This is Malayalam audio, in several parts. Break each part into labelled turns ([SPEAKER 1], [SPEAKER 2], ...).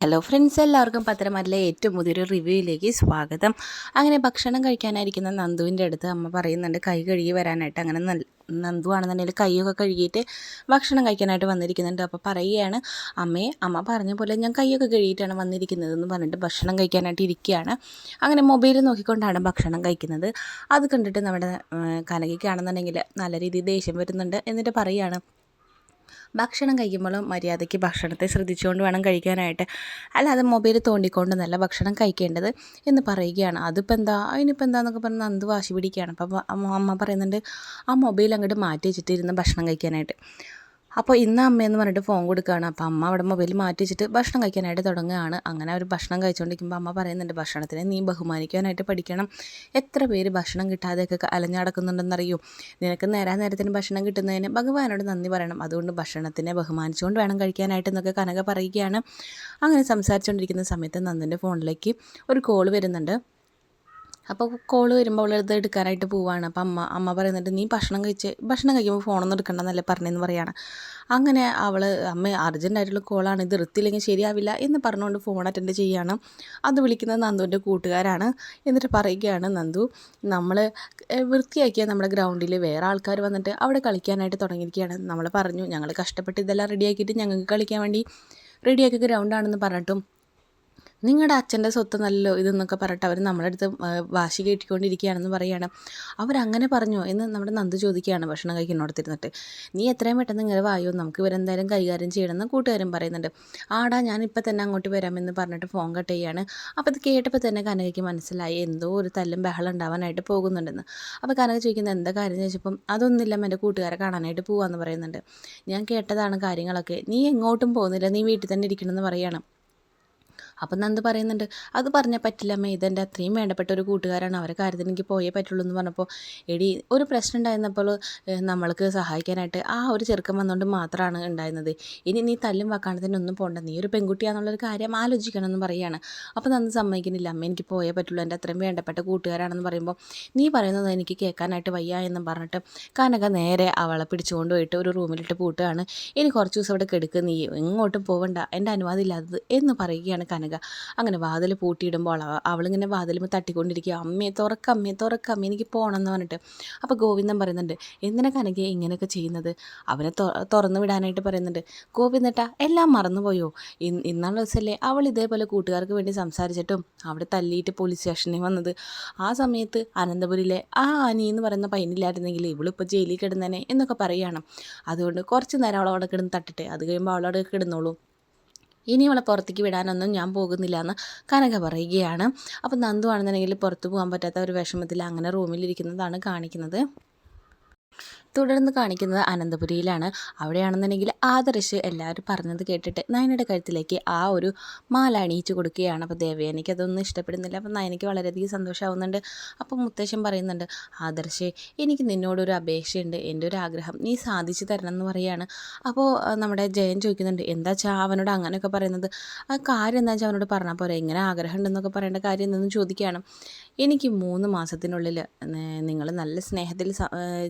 [SPEAKER 1] ഹലോ ഫ്രണ്ട്സ് എല്ലാവർക്കും പത്രമാരിലെ ഏറ്റവും പുതിയൊരു റിവ്യൂയിലേക്ക് സ്വാഗതം. അങ്ങനെ ഭക്ഷണം കഴിക്കാനായിരിക്കുന്ന നന്ദുവിന്റെ അടുത്ത് അമ്മ പറയുന്നുണ്ട് കൈ കഴുകി വരാനായിട്ട്. അങ്ങനെ നന്ദു ആണെന്നുണ്ടെങ്കിൽ കൈയൊക്കെ കഴുകിയിട്ട് ഭക്ഷണം കഴിക്കാനായിട്ട് വന്നിരിക്കുന്നുണ്ട്. അപ്പോൾ പറയുകയാണ് അമ്മേ അമ്മ പറഞ്ഞ പോലെ ഞാൻ കൈയൊക്കെ കഴുകിയിട്ടാണ് വന്നിരിക്കുന്നത് എന്ന് പറഞ്ഞിട്ട് ഭക്ഷണം കഴിക്കാനായിട്ട് ഇരിക്കുകയാണ്. അങ്ങനെ മൊബൈൽ നോക്കിക്കൊണ്ടാണ് ഭക്ഷണം കഴിക്കുന്നത്. അത് കണ്ടിട്ട് നമ്മുടെ കനകയ്ക്കാണെന്നുണ്ടെങ്കിൽ നല്ല രീതിയിൽ ദേഷ്യം വരുന്നുണ്ട് എന്നിട്ട് പറയുകയാണ് ഭക്ഷണം കഴിക്കുമ്പോൾ മര്യാദയ്ക്ക് ഭക്ഷണത്തെ ശ്രദ്ധിച്ചുകൊണ്ട് വേണം കഴിക്കാനായിട്ട്. അല്ലാതെ മൊബൈൽ തോണ്ടിക്കൊണ്ട് നല്ല ഭക്ഷണം കഴിക്കേണ്ടത് എന്ന് പറയുകയാണ്. അതിപ്പോൾ എന്താ? അതിനിപ്പോൾ എന്താന്നൊക്കെ പറഞ്ഞ് നന്ദ് വാശി പിടിക്കുകയാണ്. അപ്പോൾ അമ്മ പറയുന്നുണ്ട് ആ മൊബൈൽ അങ്ങോട്ട് മാറ്റി വെച്ചിട്ട് ഇരുന്ന് ഭക്ഷണം കഴിക്കാനായിട്ട്. അപ്പോൾ ഇന്ന് അമ്മയെന്ന് പറഞ്ഞിട്ട് ഫോൺ കൊടുക്കുകയാണ് അപ്പോൾ അമ്മ അവിടെ മൊബൈൽ മാറ്റി വെച്ചിട്ട് ഭക്ഷണം കഴിക്കാനായിട്ട് തുടങ്ങുകയാണ്. അങ്ങനെ അവർ ഭക്ഷണം കഴിച്ചുകൊണ്ടിരിക്കുമ്പോൾ അമ്മ പറയുന്നുണ്ട് ഭക്ഷണത്തിനെ നീ ബഹുമാനിക്കാനായിട്ട് പഠിക്കണം. എത്ര പേര് ഭക്ഷണം കിട്ടാതെയൊക്കെ അലഞ്ഞടക്കുന്നുണ്ടെന്നറിയൂ നിനക്ക് നേരാ നേരത്തിന് ഭക്ഷണം കിട്ടുന്നതിന് ഭഗവാനോട് നന്ദി പറയണം. അതുകൊണ്ട് ഭക്ഷണത്തിനെ ബഹുമാനിച്ചുകൊണ്ട് വേണം കഴിക്കാനായിട്ട് എന്നൊക്കെ കനക പറയുകയാണ്. അങ്ങനെ സംസാരിച്ചുകൊണ്ടിരിക്കുന്ന സമയത്ത് നന്ദിന്റെ ഫോണിലേക്ക് ഒരു കോൾ വരുന്നുണ്ട്. അപ്പോൾ കോൾ വരുമ്പോൾ അവളത് എടുക്കാനായിട്ട് പോവാണ്. അപ്പോൾ അമ്മ അമ്മ പറയുന്നുണ്ട് നീ ഭക്ഷണം കഴിച്ച് ഭക്ഷണം കഴിക്കുമ്പോൾ ഫോണൊന്നും എടുക്കണ്ടെന്നല്ലേ പറഞ്ഞതെന്ന് പറയാണ്. അങ്ങനെ അവൾ അമ്മ അർജന്റായിട്ടുള്ള കോളാണ് ഇത് എടുത്തില്ലെങ്കിൽ ശരിയാവില്ല എന്ന് പറഞ്ഞുകൊണ്ട് ഫോൺ അറ്റൻഡ് ചെയ്യാണ്. അത് വിളിക്കുന്നത് നന്ദുവിന്റെ കൂട്ടുകാരാണ്. എന്നിട്ട് പറയുകയാണ് നന്ദു നമ്മൾ വൃത്തിയാക്കിയ നമ്മുടെ ഗ്രൗണ്ടിൽ വേറെ ആൾക്കാർ വന്നിട്ട് അവിടെ കളിക്കാനായിട്ട് തുടങ്ങിയിരിക്കുകയാണ്. നമ്മൾ പറഞ്ഞു ഞങ്ങൾ കഷ്ടപ്പെട്ട് ഇതെല്ലാം റെഡിയാക്കിയിട്ട് ഞങ്ങൾക്ക് കളിക്കാൻ വേണ്ടി റെഡിയാക്കിയ ഗ്രൗണ്ടാണെന്ന് പറഞ്ഞിട്ടും നിങ്ങളുടെ അച്ഛന്റെ സ്വത്ത് നല്ലോ ഇതെന്നൊക്കെ പറഞ്ഞിട്ട് അവർ നമ്മുടെ അടുത്ത് വാശി കയറ്റിക്കൊണ്ടിരിക്കുകയാണെന്ന് പറയുകയാണ് അവരങ്ങനെ പറഞ്ഞു എന്ന് നമ്മുടെ നന്ദ് ചോദിക്കുകയാണ് ഭക്ഷണം കഴിക്കുന്നോടത്തിരുന്നിട്ട് നീ എത്രയും പെട്ടെന്ന് ഇങ്ങനെ വായോ? നമുക്ക് ഇവരെന്തായാലും കൈകാര്യം ചെയ്യണമെന്ന് കൂട്ടുകാരും പറയുന്നുണ്ട്. ആടാ ഇപ്പം തന്നെ അങ്ങോട്ട് വരാമെന്ന് പറഞ്ഞിട്ട് ഫോൺ കട്ട് ചെയ്യാണ്. അപ്പോൾ ഇത് കേട്ടപ്പോൾ തന്നെ കനകയ്ക്ക് മനസ്സിലായി. എന്തോ ഒരു തല്ലും ബഹളം ഉണ്ടാവാനായിട്ട് പോകുന്നുണ്ടെന്ന്. അപ്പോൾ കനക ചോദിക്കുന്നത് എന്താ കാര്യം ചോദിച്ചപ്പം അതൊന്നുമില്ല എന്റെ കൂട്ടുകാരെ കാണാനായിട്ട് പോവാന്ന് പറയുന്നുണ്ട്. ഞാൻ കേട്ടതാണ് കാര്യങ്ങളൊക്കെ. നീ എങ്ങോട്ടും പോകുന്നില്ല. നീ വീട്ടിൽ തന്നെ ഇരിക്കണമെന്ന് പറയാണ്. അപ്പം നന്ദ് പറയുന്നുണ്ട്? അത് പറഞ്ഞാൽ പറ്റില്ല അമ്മ. ഇതെന്റെ അത്രയും വേണ്ടപ്പെട്ട ഒരു കൂട്ടുകാരാണ്. അവരെ കാര്യത്തിന് എനിക്ക് പോയേ പറ്റുള്ളൂ എന്ന് പറഞ്ഞപ്പോൾ എടി ഒരു പ്രശ്നം ഉണ്ടായിരുന്നപ്പോൾ നമ്മൾക്ക് സഹായിക്കാനായിട്ട് ആ ഒരു ചെറുക്കം വന്നുകൊണ്ട് മാത്രമാണ് ഉണ്ടായിരുന്നത്. ഇനി നീ തല്ലും വക്കാണത്തിന് ഒന്നും പോകണ്ട നീ ഒരു പെൺകുട്ടിയാണെന്നുള്ളൊരു കാര്യം ആലോചിക്കണം എന്ന് പറയുകയാണ് അപ്പോൾ നന്ദ് സമ്മതിക്കുന്നില്ല. അമ്മ എനിക്ക് പോയേ പറ്റുള്ളൂ. എന്റെ അത്രയും വേണ്ടപ്പെട്ട കൂട്ടുകാരാണെന്ന് പറയുമ്പോൾ നീ പറയുന്നത് എനിക്ക് കേൾക്കാനായിട്ട് വയ്യ എന്ന് പറഞ്ഞിട്ട് കനക നേരെ അവളെ പിടിച്ചുകൊണ്ട് പോയിട്ട് ഒരു റൂമിലിട്ട് പൂട്ടുകയാണ്. ഇനി കുറച്ച് ദിവസം അവിടെ കെടുക്കുക നീ എങ്ങോട്ടും പോവണ്ട. എന്റെ അനുവാദം ഇല്ലാത്തത് എന്ന് പറയുകയാണ് കനക. അങ്ങനെ വാതിൽ പൂട്ടിയിടുമ്പോൾ അവ അവളിങ്ങനെ വാതിലുമ്പോൾ തട്ടിക്കൊണ്ടിരിക്കുക. അമ്മയെ തുറക്ക അമ്മയെ തുറക്ക അമ്മ എനിക്ക് പോകണം എന്ന് പറഞ്ഞിട്ട്. അപ്പോൾ ഗോവിന്ദൻ പറയുന്നുണ്ട് എന്തിനാ കനകയെ ഇങ്ങനെയൊക്കെ ചെയ്യുന്നത്? അവനെ തുറന്നു വിടാനായിട്ട് പറയുന്നുണ്ട് ഗോവിന്ദട്ട എല്ലാം മറന്നുപോയോ? ഇന്നുള്ള ഇന്നാളെ ദിവസമല്ലേ അവൾ ഇതേപോലെ കൂട്ടുകാർക്ക് വേണ്ടി സംസാരിച്ചിട്ടും അവിടെ തല്ലിയിട്ട് പോലീസ് സ്റ്റേഷനിൽ വന്നത്. ആ സമയത്ത് അനന്തപുരിയിലെ ആ ആനി എന്ന് പറയുന്ന പയ്യനില്ലായിരുന്നെങ്കിൽ ഇവളിപ്പോൾ ജയിലിൽ കിടന്നേനെ എന്നൊക്കെ പറയുകയാണ് അതുകൊണ്ട് കുറച്ച് നേരം അവളവിടെ കിടന്ന് തട്ടട്ടെ അത് കഴിയുമ്പോൾ അവളവിടെ കിടന്നോളൂ. ഇനി അവളെ പുറത്തേക്ക് വിടാനൊന്നും ഞാൻ പോകുന്നില്ല എന്ന് കനക പറയുകയാണ്. അപ്പം നന്ദു ആണെന്നുണ്ടെങ്കിൽ പുറത്ത് പോകാൻ പറ്റാത്ത ഒരു വിഷമത്തിൽ അങ്ങനെ റൂമിലിരിക്കുന്നതാണ് കാണിക്കുന്നത്. തുടർന്ന് കാണിക്കുന്നത് അനന്തപുരിയിലാണ്. അവിടെയാണെന്നുണ്ടെങ്കിൽ ആദർശ് എല്ലാവരും പറഞ്ഞത് കേട്ടിട്ട് നയനയുടെ കഴുത്തിലേക്ക് ആ ഒരു മാല അണിയിച്ചു കൊടുക്കുകയാണ്. അപ്പോൾ ദേവയാനിക്ക് അതൊന്നും ഇഷ്ടപ്പെടുന്നില്ല. അപ്പോൾ നയനയ്ക്ക് വളരെയധികം സന്തോഷമാവുന്നുണ്ട്. അപ്പോൾ മുത്തശ്ശൻ പറയുന്നുണ്ട് ആദർശ് എനിക്ക് നിന്നോടൊരു അപേക്ഷയുണ്ട്. എന്റെ ഒരു ആഗ്രഹം നീ സാധിച്ചു തരണം എന്ന് പറയുകയാണ് അപ്പോൾ നമ്മുടെ ജയൻ ചോദിക്കുന്നുണ്ട് എന്താ വെച്ചാൽ അവനോട് അങ്ങനെയൊക്കെ പറയുന്നത്? ആ കാര്യം എന്താ വെച്ചാൽ അവനോട് പറഞ്ഞാൽ പോരെ? എങ്ങനെ ആഗ്രഹം ഉണ്ടെന്നൊക്കെ പറയേണ്ട കാര്യം എന്തെന്ന് ചോദിക്കുകയാണ്. എനിക്ക് മൂന്ന് മാസത്തിനുള്ളിൽ നിങ്ങൾ നല്ല സ്നേഹത്തിൽ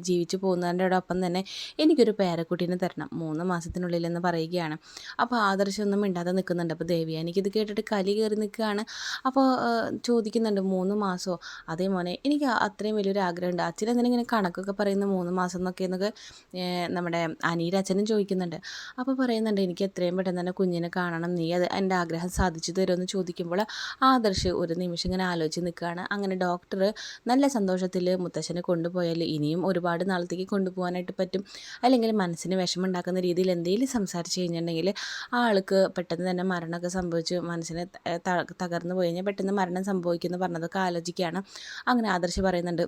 [SPEAKER 1] ജീവിച്ചു പോകുന്നതിന്റെ പോകുന്നതിന്റെയോടൊപ്പം തന്നെ എനിക്കൊരു പേരക്കുട്ടീനെ തരണം. മൂന്ന് മാസത്തിനുള്ളിൽ എന്ന് പറയുകയാണ്. അപ്പോൾ ആദർശമൊന്നും മിണ്ടാതെ നിൽക്കുന്നുണ്ട്. അപ്പോൾ ദേവിയ എനിക്കിത് കേട്ടിട്ട് കലി കയറി നിൽക്കുകയാണ്. അപ്പോൾ ചോദിക്കുന്നുണ്ട് മൂന്ന് മാസമോ അതേ മോനെ എനിക്ക് അത്രയും വലിയൊരു ആഗ്രഹമുണ്ട്. അച്ഛൻ എന്തിനിങ്ങനെ കണക്കൊക്കെ പറയുന്ന മൂന്ന് മാസം എന്നൊക്കെ എന്നൊക്കെ നമ്മുടെ അനീര അച്ഛനും ചോദിക്കുന്നുണ്ട്. അപ്പോൾ പറയുന്നുണ്ട് എനിക്ക് എത്രയും പെട്ടെന്ന് തന്നെ കുഞ്ഞിനെ കാണണം. നീ അത് എന്റെ ആഗ്രഹം സാധിച്ചു തരുമെന്ന് ചോദിക്കുമ്പോൾ ആദർശ് ഒരു നിമിഷം ഇങ്ങനെ ആലോചിച്ച് നിൽക്കുകയാണ്. അങ്ങനെ ഡോക്ടർ നല്ല സന്തോഷത്തിൽ മുത്തശ്ശനെ കൊണ്ടുപോയാൽ ഇനിയും ഒരുപാട് നാളത്തേക്ക് കൊണ്ടുപോകാനായിട്ട് പറ്റും. അല്ലെങ്കിൽ മനസ്സിന് വിഷമമുണ്ടാക്കുന്ന രീതിയിൽ എന്തെങ്കിലും സംസാരിച്ച് കഴിഞ്ഞിട്ടുണ്ടെങ്കിൽ ആ ആൾക്ക് പെട്ടെന്ന് തന്നെ മരണമൊക്കെ സംഭവിച്ച് മനസ്സിന് തകർന്നു പോയി കഴിഞ്ഞാൽ പെട്ടെന്ന് മരണം സംഭവിക്കുമെന്ന് പറഞ്ഞതൊക്കെ ആലോചിക്കുകയാണ്. അങ്ങനെ ആദർശ് പറയുന്നുണ്ട്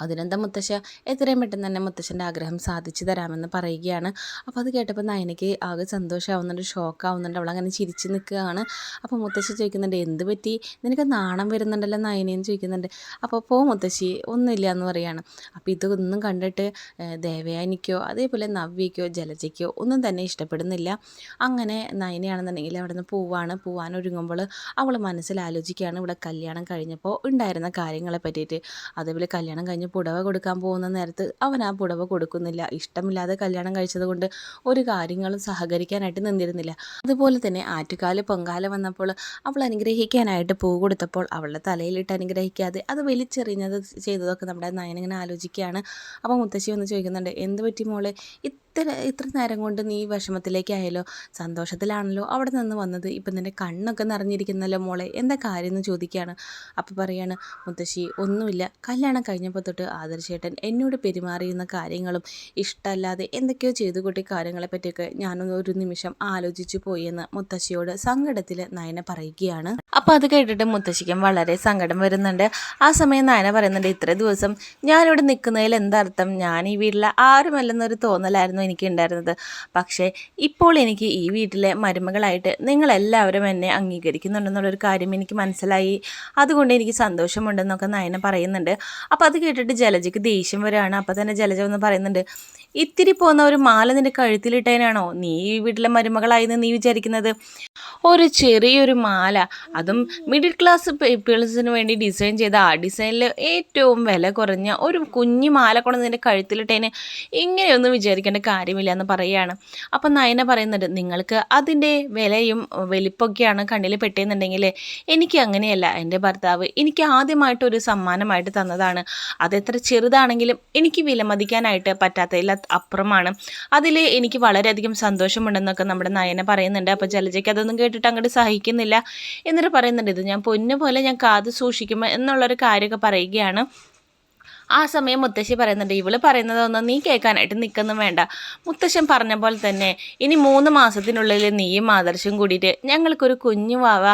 [SPEAKER 1] അതിനെന്താ മുത്തശ്ശ? എത്രയും പെട്ടെന്ന് തന്നെ മുത്തശ്ശന്റെ ആഗ്രഹം സാധിച്ചു തരാമെന്ന് പറയുകയാണ്. അപ്പോൾ അത് കേട്ടപ്പോൾ നയനയ്ക്ക് ആകെ സന്തോഷമാവുന്നുണ്ട് ഷോക്കാവുന്നുണ്ട്. അങ്ങനെ ചിരിച്ച് നിൽക്കുകയാണ്. അപ്പോൾ മുത്തശ്ശി ചോദിക്കുന്നുണ്ട് എന്ത് പറ്റി? നിനക്ക് നാണം വരുന്നുണ്ടല്ലോ നയനയെന്ന് ചോദിക്കുന്നുണ്ട്. അപ്പോൾ പോ മുത്തശ്ശി ഒന്നുമില്ല എന്ന് പറയുകയാണ്. അപ്പോൾ ഇതൊന്നും കണ്ടിട്ട് ദേവയാനിക്കോ അതേപോലെ നവ്യയ്ക്കോ ജലജയ്ക്കോ ഒന്നും തന്നെ ഇഷ്ടപ്പെടുന്നില്ല. അങ്ങനെ നയനയാണെന്നുണ്ടെങ്കിൽ അവിടെ നിന്ന് പോവാണ്. പോവാൻ ഒരുങ്ങുമ്പോൾ അവൾ മനസ്സിൽ ആലോചിക്കുകയാണ്. ഇവിടെ കല്യാണം കഴിഞ്ഞപ്പോൾ ഉണ്ടായിരുന്ന കാര്യങ്ങളെ പറ്റിയിട്ട്. അതേപോലെ കല്യാണം കഴിഞ്ഞ് പുടവ കൊടുക്കാൻ പോകുന്ന നേരത്ത് അവൻ ആ പുടവ കൊടുക്കുന്നില്ല. ഇഷ്ടമില്ലാതെ കല്യാണം കഴിച്ചതുകൊണ്ട് ഒരു കാര്യങ്ങളും സഹകരിക്കാനായിട്ട് നിന്നിരുന്നില്ല. അതുപോലെ തന്നെ ആറ്റുകാൽ പൊങ്കാല വന്നപ്പോൾ അവൾ അനുഗ്രഹിക്കാനായിട്ട് പൂ കൊടുത്തപ്പോൾ അവളുടെ തലയിലിട്ട് അനുഗ്രഹിക്കാതെ അത് വലിച്ചെറിഞ്ഞത് ചെയ്തതൊക്കെ നമ്മുടെ നയനങ്ങനെ ആലോചിക്കുകയാണ്. അപ്പോൾ മുത്തശ്ശി വന്ന് ചോദിക്കുന്നുണ്ട് എന്ത് പറ്റി മോളെ? ഇത്ര ഇത്ര നേരം കൊണ്ട് നീ വിഷമത്തിലേക്കായാലോ സന്തോഷത്തിലാണല്ലോ അവിടെ നിന്ന് വന്നത്. ഇപ്പം നിന്റെ കണ്ണൊക്കെ നിറഞ്ഞിരിക്കുന്നല്ലോ മോളെ. എന്താ കാര്യം എന്ന് ചോദിക്കുകയാണ്. അപ്പോൾ പറയാണ് മുത്തശ്ശി ഒന്നുമില്ല. കല്യാണം കഴിഞ്ഞപ്പോൾ തൊട്ട് ആദർശേട്ടൻ എന്നോട് പെരുമാറിയുന്ന കാര്യങ്ങളും ഇഷ്ടമല്ലാതെ എന്തൊക്കെയോ ചെയ്തു കൂട്ടി കാര്യങ്ങളെ പറ്റിയൊക്കെ ഞാനൊന്ന് ഒരു നിമിഷം ആലോചിച്ചു പോയി എന്ന് മുത്തശ്ശിയോട് സങ്കടത്തിൽ നയന പറയുകയാണ്. അപ്പോൾ അത് കേട്ടിട്ട് മുത്തശ്ശിക്കും വളരെ സങ്കടം വരുന്നുണ്ട്. ആ സമയം നയന പറയുന്നുണ്ട് ഇത്ര ദിവസം ഞാനിവിടെ നിൽക്കുന്നതിൽ എന്താർത്ഥം ഞാൻ ഈ വീട്ടിലെ ആരുമല്ലെന്നൊരു തോന്നലായിരുന്നു എനിക്ക് ഉണ്ടായിരുന്നത് പക്ഷേ ഇപ്പോൾ എനിക്ക് ഈ വീട്ടിലെ മരുമകളായിട്ട് നിങ്ങളെല്ലാവരും എന്നെ അംഗീകരിക്കുന്നുണ്ടെന്നുള്ളൊരു കാര്യം എനിക്ക് മനസ്സിലായി. അതുകൊണ്ട് എനിക്ക് സന്തോഷമുണ്ടെന്നൊക്കെ നയന പറയുന്നുണ്ട്. അപ്പോൾ അത് കേട്ടിട്ട് ജലജയ്ക്ക് ദേഷ്യം വരികയാണ് അപ്പോൾ തന്നെ ജലജ ഒന്ന് പറയുന്നുണ്ട് ഇത്തിരി പോകുന്ന ഒരു മാല നിന്റെ കഴുത്തിലിട്ടതിനാണോ നീ ഈ വീട്ടിലെ മരുമകളായെന്ന് നീ വിചാരിക്കുന്നത്? ഒരു ചെറിയൊരു മാല. അതും മിഡിൽ ക്ലാസ് പീപ്പിൾസിന് വേണ്ടി ഡിസൈൻ ചെയ്ത ആ ഡിസൈനിൽ ഏറ്റവും വില കുറഞ്ഞ ഒരു കുഞ്ഞു മാല കൊണ്ട് നിന്റെ കഴുത്തിലിട്ടതിന് ഇങ്ങനെയൊന്നും വിചാരിക്കേണ്ട കാര്യമില്ല എന്ന് പറയുകയാണ്. അപ്പം നയന പറയുന്നുണ്ട് നിങ്ങൾക്ക് അതിന്റെ വിലയും വലിപ്പൊക്കെയാണ് കണ്ണിൽ പെട്ടെന്നുണ്ടെങ്കിൽ എനിക്ക് അങ്ങനെയല്ല. എന്റെ ഭർത്താവ് എനിക്ക് ആദ്യമായിട്ടൊരു സമ്മാനമായിട്ട് തന്നതാണ്. അതെത്ര ചെറുതാണെങ്കിലും എനിക്ക് വിലമതിക്കാനായിട്ട് പറ്റാത്തതിൽ അപ്പുറമാണ്. അതിൽ എനിക്ക് വളരെയധികം സന്തോഷമുണ്ടെന്നൊക്കെ നമ്മുടെ നയന പറയുന്നുണ്ട്. അപ്പോൾ ജലജയ്ക്ക് അതൊന്നും കേട്ടിട്ട് അങ്ങോട്ട് സഹിക്കുന്നില്ല എന്നിട്ട് പറയുന്നുണ്ട് ഇത് ഞാൻ പൊന്നു പോലെ ഞാൻ കാത് സൂക്ഷിക്കുമ്പോൾ എന്നുള്ളൊരു കാര്യമൊക്കെ പറയുകയാണ്. ആ സമയം മുത്തശ്ശി പറയുന്നുണ്ട് ഇവൾ പറയുന്നതൊന്നും നീ കേൾക്കാനായിട്ട് നിൽക്കുന്നു വേണ്ട. മുത്തശ്ശൻ പറഞ്ഞ പോലെ തന്നെ ഇനി മൂന്ന് മാസത്തിനുള്ളിൽ നീയും ആദർശം കൂടിയിട്ട് ഞങ്ങൾക്കൊരു കുഞ്ഞു വാവ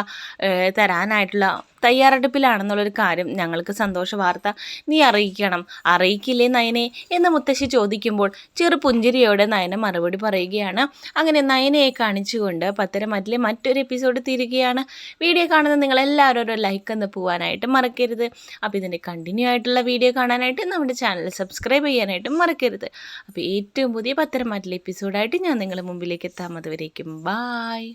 [SPEAKER 1] തരാനായിട്ടുള്ള തയ്യാറെടുപ്പിലാണെന്നുള്ളൊരു കാര്യം ഞങ്ങൾക്ക് സന്തോഷ വാർത്ത നീ അറിയിക്കണം. അറിയിക്കില്ലേ നയനെ? എന്ന് മുത്തശ്ശി ചോദിക്കുമ്പോൾ ചെറു പുഞ്ചിരിയോടെ നയന മറുപടി പറയുകയാണ്. അങ്ങനെ നയനയെ കാണിച്ചുകൊണ്ട് പത്തരമറ്റിലെ മറ്റൊരു എപ്പിസോഡ് തീരുകയാണ്. വീഡിയോ കാണുന്ന നിങ്ങളെല്ലാവരും ഒരു ലൈക്ക് എന്ന് പോകാനായിട്ട് മറക്കരുത്. അപ്പോൾ ഇതിന്റെ കണ്ടിന്യൂ ആയിട്ടുള്ള വീഡിയോ കാണാനായിട്ട് നമ്മുടെ ചാനൽ സബ്സ്ക്രൈബ് ചെയ്യാനായിട്ടും മറക്കരുത്. അപ്പോൾ ഏറ്റവും പുതിയ പത്തരമാറ്റിലെ എപ്പിസോഡായിട്ട് ഞാൻ നിങ്ങളുടെ മുമ്പിലേക്ക് എത്താമത് വരേക്കും ബായ്